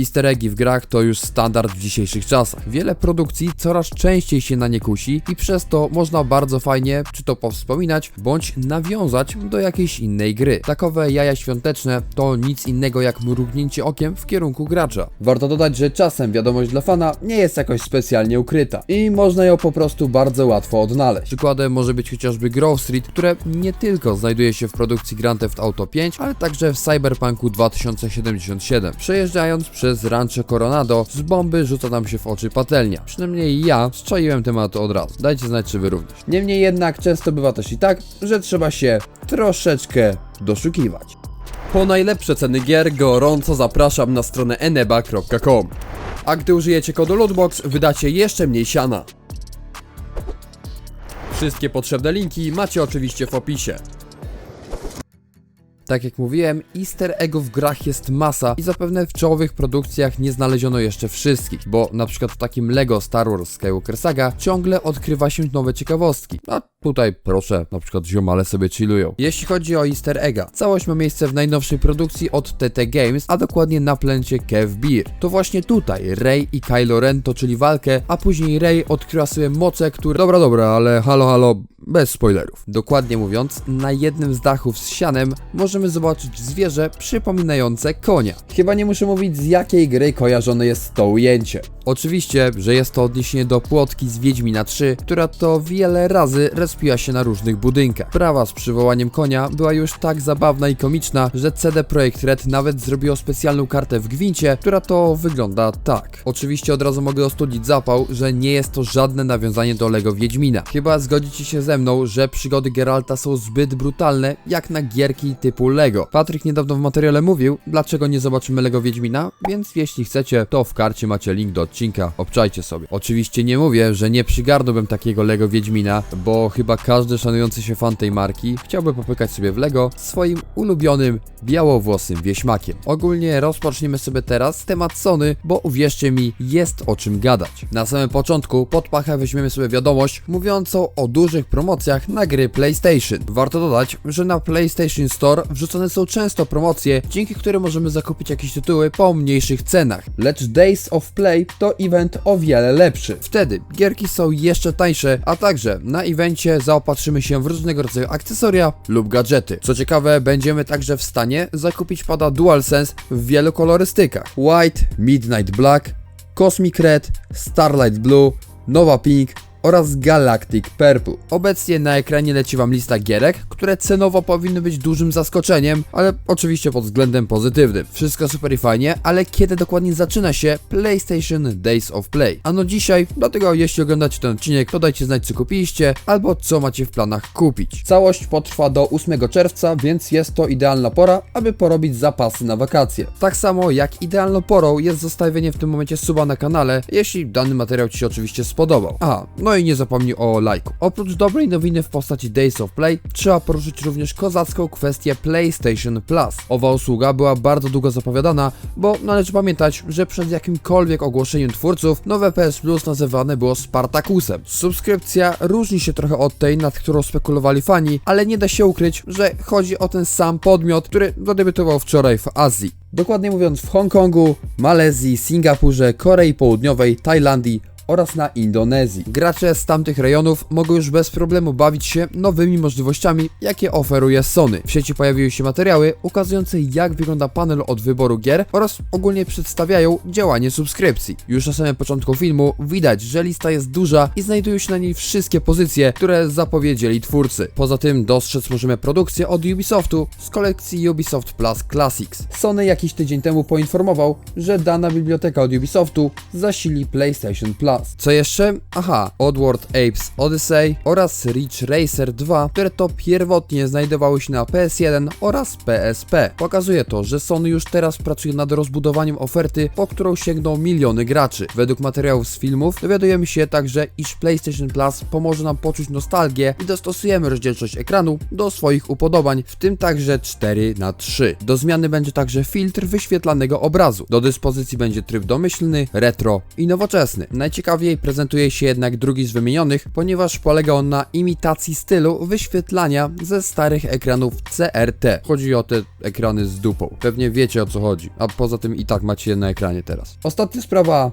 Easter eggi w grach to już standard w dzisiejszych czasach. Wiele produkcji coraz częściej się na nie kusi i przez to można bardzo fajnie czy to powspominać, bądź nawiązać do jakiejś innej gry. Takowe jaja świąteczne to nic innego jak mrugnięcie okiem w kierunku gracza. Warto dodać, że czasem wiadomość dla fana nie jest jakoś specjalnie ukryta i można ją po prostu bardzo łatwo odnaleźć. Przykładem może być chociażby Grove Street, które nie tylko znajduje się w produkcji Grand Theft Auto 5, ale także w Cyberpunku 2077. Przejeżdżając przez Rancho Coronado, z bomby rzuca nam się w oczy patelnia. Przynajmniej ja strzaiłem temat od razu. Dajcie znać, czy wy również. Niemniej jednak często bywa też i tak, że trzeba się troszeczkę doszukiwać. Po najlepsze ceny gier gorąco zapraszam na stronę eneba.com. A gdy użyjecie kodu LOOTBOX wydacie jeszcze mniej siana. Wszystkie potrzebne linki macie oczywiście w opisie. Tak jak mówiłem, easter eggów w grach jest masa i zapewne w czołowych produkcjach nie znaleziono jeszcze wszystkich, bo na przykład w takim LEGO Star Wars Skywalker Saga ciągle odkrywa się nowe ciekawostki. A tutaj proszę, na przykład ziomale sobie chillują. Jeśli chodzi o easter egga, całość ma miejsce w najnowszej produkcji od TT Games, a dokładnie na plęcie Kev Beer. To właśnie tutaj Rey i Kylo Ren toczyli walkę, a później Rey odkryła sobie moce, które... Dobra, dobra, ale halo, halo, bez spoilerów. Dokładnie mówiąc, na jednym z dachów z sianem możemy zobaczyć zwierzę przypominające konia. Chyba nie muszę mówić z jakiej gry kojarzone jest to ujęcie. Oczywiście, że jest to odniesienie do płotki z Wiedźmina 3, która to wiele razy respiła się na różnych budynkach. Prawa z przywołaniem konia była już tak zabawna i komiczna, że CD Projekt Red nawet zrobiło specjalną kartę w gwincie, która to wygląda tak. Oczywiście od razu mogę ostudzić zapał, że nie jest to żadne nawiązanie do Lego Wiedźmina. Chyba zgodzicie się ze mną, że przygody Geralta są zbyt brutalne, jak na gierki typu Lego. Patryk niedawno w materiale mówił, dlaczego nie zobaczymy Lego Wiedźmina, więc jeśli chcecie, to w karcie macie link do odcinka, obczajcie sobie. Oczywiście nie mówię, że nie przygarnąłbym takiego Lego Wiedźmina, bo chyba każdy szanujący się fan tej marki chciałby popykać sobie w Lego swoim ulubionym, białowłosym wieśmakiem. Ogólnie rozpoczniemy sobie teraz temat Sony, bo uwierzcie mi, jest o czym gadać. Na samym początku pod pachę weźmiemy sobie wiadomość mówiącą o dużych promocjach na gry PlayStation. Warto dodać, że na PlayStation Store wrzucone są często promocje, dzięki którym możemy zakupić jakieś tytuły po mniejszych cenach. Lecz Days of Play to event o wiele lepszy. Wtedy gierki są jeszcze tańsze, a także na evencie zaopatrzymy się w różnego rodzaju akcesoria lub gadżety. Co ciekawe, będziemy także w stanie zakupić pada DualSense w wielu kolorystykach. White, Midnight Black, Cosmic Red, Starlight Blue, Nova Pink oraz Galactic Purple. Obecnie na ekranie leci Wam lista gierek, które cenowo powinny być dużym zaskoczeniem, ale oczywiście pod względem pozytywnym. Wszystko super i fajnie, ale kiedy dokładnie zaczyna się PlayStation Days of Play? Ano dzisiaj, dlatego jeśli oglądacie ten odcinek, to dajcie znać co kupiliście, albo co macie w planach kupić. Całość potrwa do 8 czerwca, więc jest to idealna pora, aby porobić zapasy na wakacje. Tak samo jak idealną porą jest zostawienie w tym momencie suba na kanale, jeśli dany materiał Ci się oczywiście spodobał. A, no i nie zapomnij o lajku. Oprócz dobrej nowiny w postaci Days of Play, trzeba poruszyć również kozacką kwestię PlayStation Plus. Owa usługa była bardzo długo zapowiadana, bo należy pamiętać, że przed jakimkolwiek ogłoszeniem twórców nowe PS Plus nazywane było Spartakusem. Subskrypcja różni się trochę od tej, nad którą spekulowali fani, ale nie da się ukryć, że chodzi o ten sam podmiot, który zadebiutował wczoraj w Azji. Dokładnie mówiąc w Hongkongu, Malezji, Singapurze, Korei Południowej, Tajlandii oraz na Indonezji. Gracze z tamtych rejonów mogą już bez problemu bawić się nowymi możliwościami, jakie oferuje Sony. W sieci pojawiły się materiały ukazujące jak wygląda panel od wyboru gier oraz ogólnie przedstawiają działanie subskrypcji. Już na samym początku filmu widać, że lista jest duża i znajdują się na niej wszystkie pozycje, które zapowiedzieli twórcy. Poza tym dostrzec możemy produkcję od Ubisoftu z kolekcji Ubisoft Plus Classics. Sony jakiś tydzień temu poinformował, że dana biblioteka od Ubisoftu zasili PlayStation Plus. Co jeszcze? Aha, Oddworld Apes Odyssey oraz Ridge Racer 2, które to pierwotnie znajdowały się na PS1 oraz PSP. Pokazuje to, że Sony już teraz pracuje nad rozbudowaniem oferty, po którą sięgną miliony graczy. Według materiałów z filmów dowiadujemy się także, iż PlayStation Plus pomoże nam poczuć nostalgię i dostosujemy rozdzielczość ekranu do swoich upodobań, w tym także 4 na 3 Do zmiany będzie także filtr wyświetlanego obrazu. Do dyspozycji będzie tryb domyślny, retro i nowoczesny. Najciekawsze Ciekawiej prezentuje się jednak drugi z wymienionych, ponieważ polega on na imitacji stylu wyświetlania ze starych ekranów CRT. Chodzi o te ekrany z dupą. Pewnie wiecie o co chodzi, a poza tym i tak macie je na ekranie teraz. Ostatnia sprawa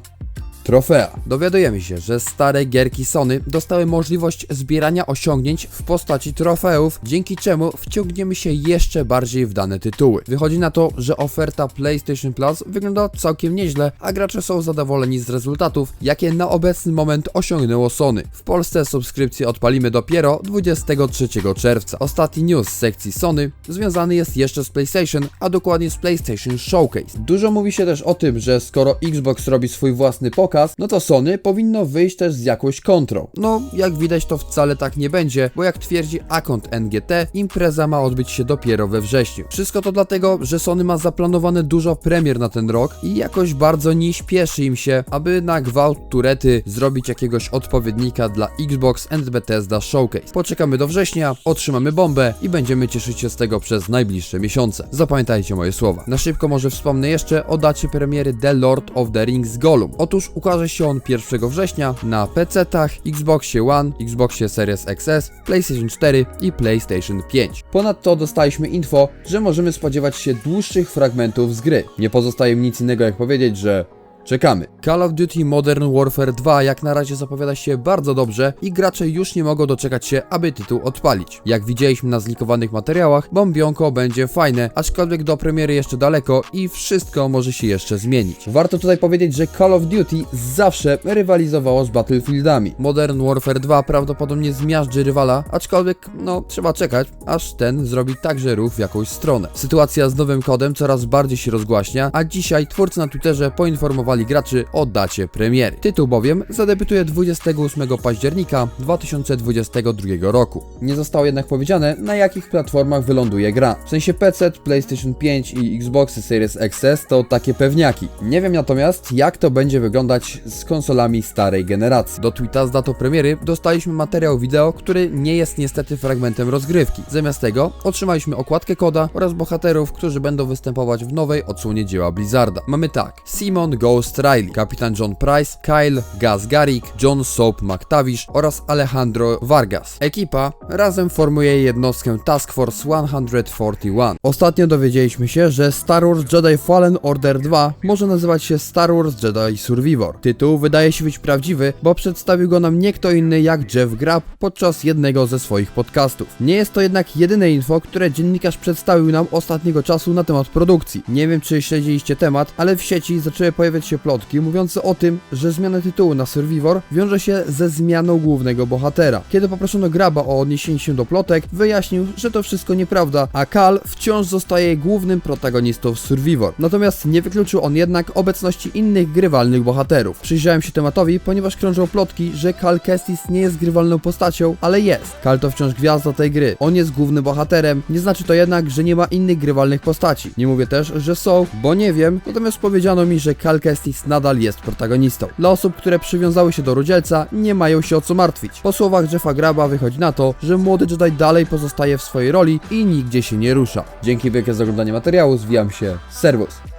Trofea. Dowiadujemy się, że stare gierki Sony dostały możliwość zbierania osiągnięć w postaci trofeów, dzięki czemu wciągniemy się jeszcze bardziej w dane tytuły. Wychodzi na to, że oferta PlayStation Plus wygląda całkiem nieźle, a gracze są zadowoleni z rezultatów, jakie na obecny moment osiągnęło Sony. W Polsce subskrypcję odpalimy dopiero 23 czerwca. Ostatni news z sekcji Sony związany jest jeszcze z PlayStation, a dokładnie z PlayStation Showcase. Dużo mówi się też o tym, że skoro Xbox robi swój własny pokaz, no to Sony powinno wyjść też z jakąś kontrą. No, jak widać to wcale tak nie będzie, bo jak twierdzi akont NGT, impreza ma odbyć się dopiero we wrześniu. Wszystko to dlatego, że Sony ma zaplanowane dużo premier na ten rok i jakoś bardzo nie śpieszy im się, aby na gwałt turety zrobić jakiegoś odpowiednika dla Xbox and Bethesda Showcase. Poczekamy do września, otrzymamy bombę i będziemy cieszyć się z tego przez najbliższe miesiące. Zapamiętajcie moje słowa. Na szybko może wspomnę jeszcze o dacie premiery The Lord of the Rings Gollum. Otóż ukaże się on 1 września na PC-tach, Xboxie One, Xboxie Series XS, PlayStation 4 i PlayStation 5. Ponadto dostaliśmy info, że możemy spodziewać się dłuższych fragmentów z gry. Nie pozostaje mi nic innego jak powiedzieć, że Czekamy. Call of Duty Modern Warfare 2 jak na razie zapowiada się bardzo dobrze i gracze już nie mogą doczekać się, aby tytuł odpalić. Jak widzieliśmy na zlikowanych materiałach, bombionko będzie fajne, aczkolwiek do premiery jeszcze daleko i wszystko może się jeszcze zmienić. Warto tutaj powiedzieć, że Call of Duty zawsze rywalizowało z Battlefieldami. Modern Warfare 2 prawdopodobnie zmiażdży rywala, aczkolwiek no trzeba czekać, aż ten zrobi także ruch w jakąś stronę. Sytuacja z nowym kodem coraz bardziej się rozgłaśnia, a dzisiaj twórcy na Twitterze poinformowali graczy o dacie premiery. Tytuł bowiem zadebiutuje 28 października 2022 roku. Nie zostało jednak powiedziane, na jakich platformach wyląduje gra. W sensie PC, PlayStation 5 i Xboxy Series XS to takie pewniaki. Nie wiem natomiast, jak to będzie wyglądać z konsolami starej generacji. Do tweeta z datą premiery dostaliśmy materiał wideo, który nie jest niestety fragmentem rozgrywki. Zamiast tego otrzymaliśmy okładkę koda oraz bohaterów, którzy będą występować w nowej odsłonie dzieła Blizzarda. Mamy tak: Simon Ghost Riley, kapitan John Price, Kyle Gaz Garrick, John Soap McTavish oraz Alejandro Vargas. Ekipa razem formuje jednostkę Task Force 141. Ostatnio dowiedzieliśmy się, że Star Wars Jedi Fallen Order 2 może nazywać się Star Wars Jedi Survivor. Tytuł wydaje się być prawdziwy, bo przedstawił go nam nie kto inny jak Jeff Grapp podczas jednego ze swoich podcastów. Nie jest to jednak jedyne info, które dziennikarz przedstawił nam ostatniego czasu na temat produkcji. Nie wiem czy śledziliście temat, ale w sieci zaczęły pojawiać się plotki mówiące o tym, że zmiana tytułu na Survivor wiąże się ze zmianą głównego bohatera. Kiedy poproszono Graba o odniesienie się do plotek, wyjaśnił, że to wszystko nieprawda, a Kal wciąż zostaje głównym protagonistą Survivor. Natomiast nie wykluczył on jednak obecności innych grywalnych bohaterów. Przyjrzałem się tematowi, ponieważ krążą plotki, że Kal Kestis nie jest grywalną postacią, ale jest. Kal to wciąż gwiazda tej gry. On jest głównym bohaterem, nie znaczy to jednak, że nie ma innych grywalnych postaci. Nie mówię też, że są, bo nie wiem, natomiast powiedziano mi, że Kal Kestis nadal jest protagonistą. Dla osób, które przywiązały się do Rudzielca, nie mają się o co martwić. Po słowach Jeffa Graba wychodzi na to, że młody Jedi dalej pozostaje w swojej roli i nigdzie się nie rusza. Dzięki wielkie za oglądanie materiału, zwijam się. Servus.